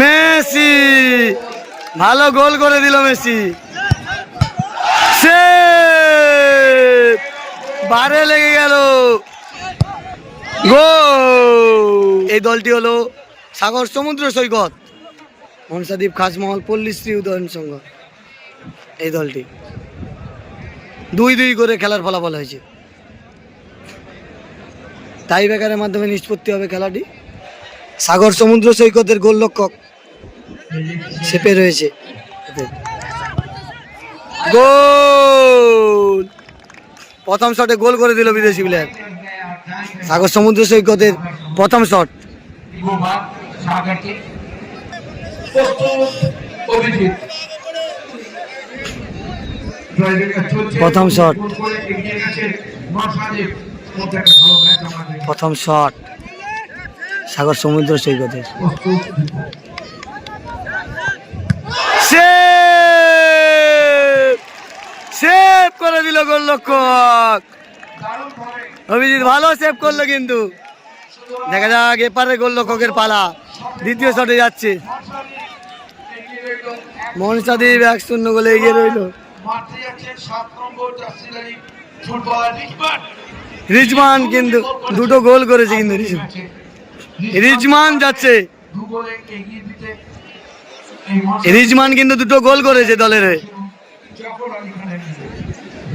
Messi, ভালো গোল করে দিল মেসি। সে বারে লেগে গেল। গোল! এই দলটি হলো সাগর সমুদ্র সৈকত মনসাদ্বীপ খাসমহল পল্লীশ্রী উদয়ন সংঘ। এই দলটি দুই দুই করে খেলার ফলাফল হয়েছে। টাই ব্রেকারের মাধ্যমে নিষ্পত্তি হবে খেলাটি। সাগর সমুদ্র সৈকতের গোল গোলরক্ষক চেপে রয়েছে। গোল! প্রথম শটে গোল করে দিল বিদেশি প্লেয়ার সাগর সমুদ্র সৈকতের প্রথম শট। প্রথম আমাদের প্রথম শট। সাগর সমুদ্র সৈকতের প্রস্তুত সেভ সেভ করে দিল গোলরক্ষক অভিজিৎ ভালো সেভ করল কিন্তু। দেখা যাক এপারে গোলরক্ষকের পালা। দ্বিতীয় শটে যাচ্ছে। মনসাদীপ এক শূন্য গোলে এগিয়ে রইল। রিজমান। কিন্তু দুটো গোল করেছে কিন্তু রিজমান। যাচ্ছে। গোলে রিজমান কিন্তু দুটো গোল করেছে দলের হয়ে।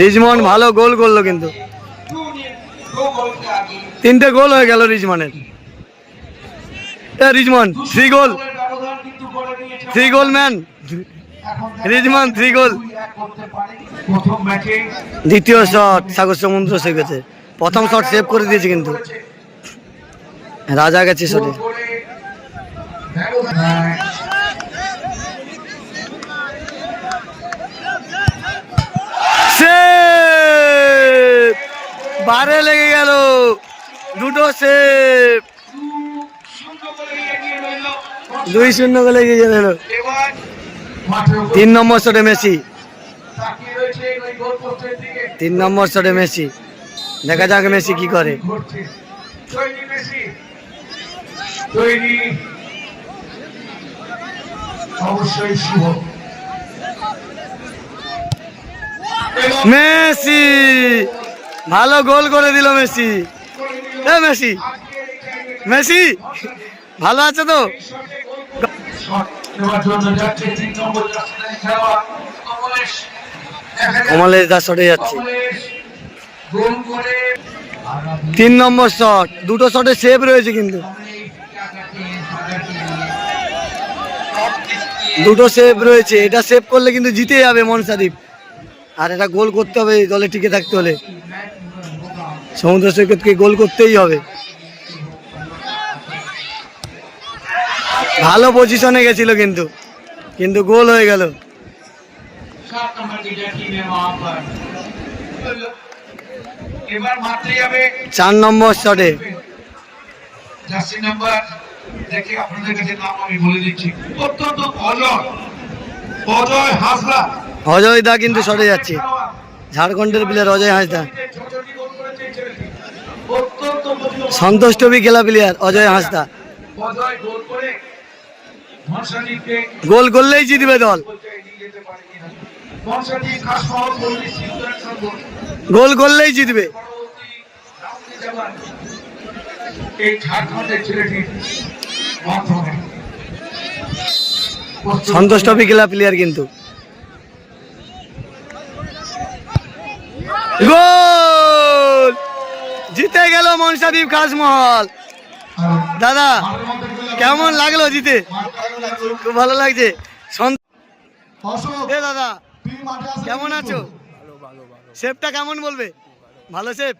রিজমন ভালো গোল করল কিন্তু। তিনটে গোল হয়ে গেল রিজমানের। রিজমন three goal three goal man রিজমান three goal দ্বিতীয় শট সাগর সমুদ্র সেভ গেছে প্রথম শট সেভ করে দিয়েছে কিন্তু। রাজা গেছে শটে বারে লেগে গেল। দুটো রইল দুই শূন্য গোলে এগিয়ে গেল। তিন নম্বর শটে মেসি। তিন নম্বর শটে মেসি। দেখা যাক মেসি কি করে। মেসি! ভালো গোল করে দিল মেসি। মেসি। মেসি, ভালো আছে তো? কমলেশ দাস শটে যাচ্ছে। তিন নম্বর শট দুটো শটে সেভ রয়েছে কিন্তু। দুটো সেভ রয়েছে। এটা সেভ করলে কিন্তু জিতে যাবে মনসাদীপ। আর এটা গোল করতে হবে, দলে টিকে থাকতে হলে। সমুদ্র সৈকতকে গোল করতেই হবে। ভালো পজিশনে গেছিল কিন্তু। কিন্তু গোল হয়ে গেল। চার নম্বর শটে অজয় অজয় দা কিন্তু সরে যাচ্ছে। ঝাড়খণ্ডের প্লেয়ার অজয় হাসদা। সন্তোষ টবি খেলা প্লেয়ার অজয় হাঁসদা। গোল করলেই জিতবে দল। গোল করলেই জিতবে। সন্তোষ ট্রফি খেলা প্লেয়ার কিন্তু। গোল! গেল মনসাদীপ খাসমহল দাদা কেমন লাগল জিতে খুব ভালো লাগছে। দাদা কেমন আছো? সেফটা কেমন বলবে? ভালো সেফ